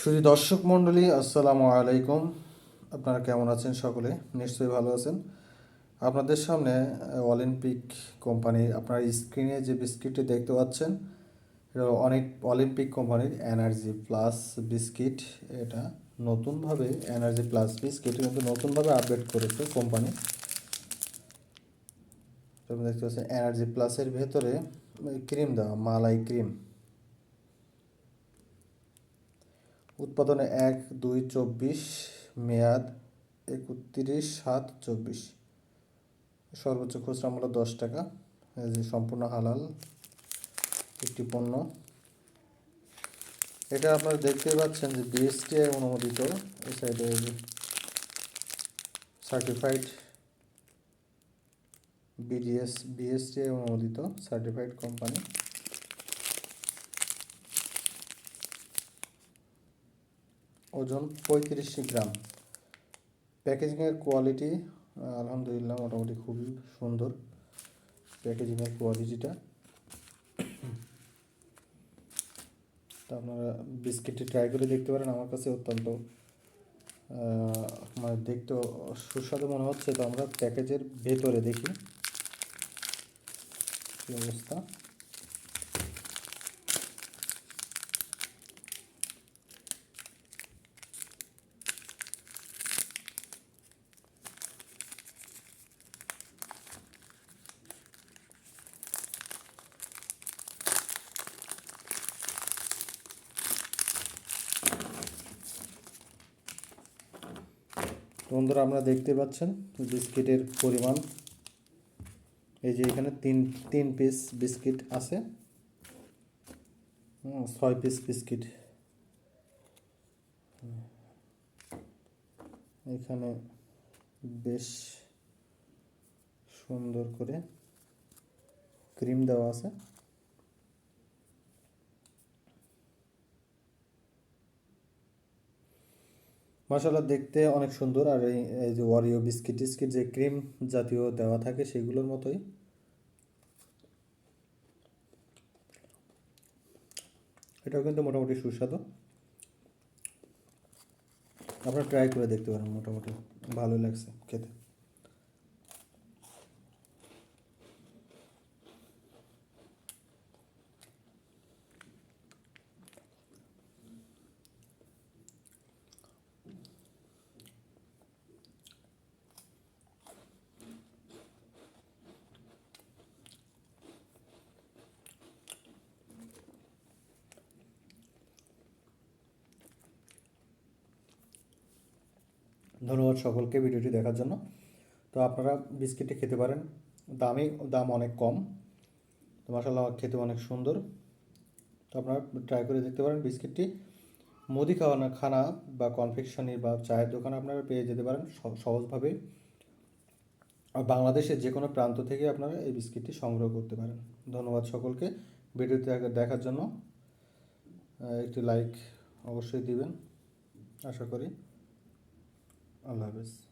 শুধু দর্শক মণ্ডলী, আসসালামু আলাইকুম। আপনারা কেমন আছেন সকলে? নিশ্চয়ই ভালো আছেন। আপনাদের সামনে অলিম্পিক কোম্পানির আপনার স্ক্রিনে যে বিস্কিটটি দেখতে পাচ্ছেন, এটা অনেক অলিম্পিক কোম্পানির এনার্জি প্লাস বিস্কিট। এটা নতুনভাবে এনার্জি প্লাস বিস্কিট কিন্তু নতুনভাবে আপডেট করেছে কোম্পানি। দেখতে পাচ্ছেন, এনার্জি প্লাসের ভেতরে ক্রিম দেওয়া, মালাই ক্রিম। উৎপাদনে এক, দুই, চব্বিশ, মেয়াদ একত্রিশ, সাত, চব্বিশ। সর্বোচ্চ খুচরা মূল্য দশ টাকা। যে সম্পূর্ণ হালাল একটি পণ্য। এটা আপনারা দেখতেই পাচ্ছেন যে বিএসটিআই অনুমোদিত। এই সাইডে সার্টিফাইড বিডিএস বিএসটিআই অনুমোদিত সার্টিফাইড কোম্পানি ওজন পঁয়ত্রিশ গ্রাম। প্যাকেজিংয়ের কোয়ালিটি, আলহামদুলিল্লাহ, মোটামুটি খুবই সুন্দর প্যাকেজিংয়ের কোয়ালিটিটা। তা আপনারা বিস্কিটটি ট্রাই করে দেখতে পারেন, আমার কাছে অত্যন্ত মানে দেখতে সুস্বাদু মনে হচ্ছে। তো আমরা প্যাকেজের ভেতরে দেখি কী অবস্থা। বন্ধুরা, আপনারা দেখতে পাচ্ছেন বিস্কিটের পরিমাণ। এই যে এখানে তিন তিন পিস বিস্কিট আছে। ছয় পিস বিস্কিট। এখানে বেশ সুন্দর করে ক্রিম দেওয়া আছে। মশলা দেখতে অনেক সুন্দর। আর এই এই যে ওয়ারিও বিস্কিট টিস্কিট যে ক্রিম জাতীয় দেওয়া থাকে সেগুলোর মতোই। এটাও কিন্তু মোটামুটি সুস্বাদু। আপনারা ট্রাই করে দেখতে পারেন, মোটামুটি ভালো লাগছে খেতে। ধন্যবাদ সকলকে ভিডিওটি দেখার জন্য। তো আপনারা বিস্কিটটি খেতে পারেন। দামি, দাম অনেক কম। তো মশালা খেতে অনেক সুন্দর। তো আপনারা ট্রাই করে দেখতে পারেন বিস্কিটটি। মুদি খাওয়ানো, খানা বা কনফেকশনারি বা চায়ের দোকানে আপনারা পেয়ে যেতে পারেন সহ- সহজভাবে। আর বাংলাদেশের যে কোনো প্রান্ত থেকে আপনারা এই বিস্কিটটি সংগ্রহ করতে পারেন। ধন্যবাদ সকলকে ভিডিওটি দেখার জন্য। একটি লাইক অবশ্যই দিবেন। আশা করি। আল্লাহ হাফেজ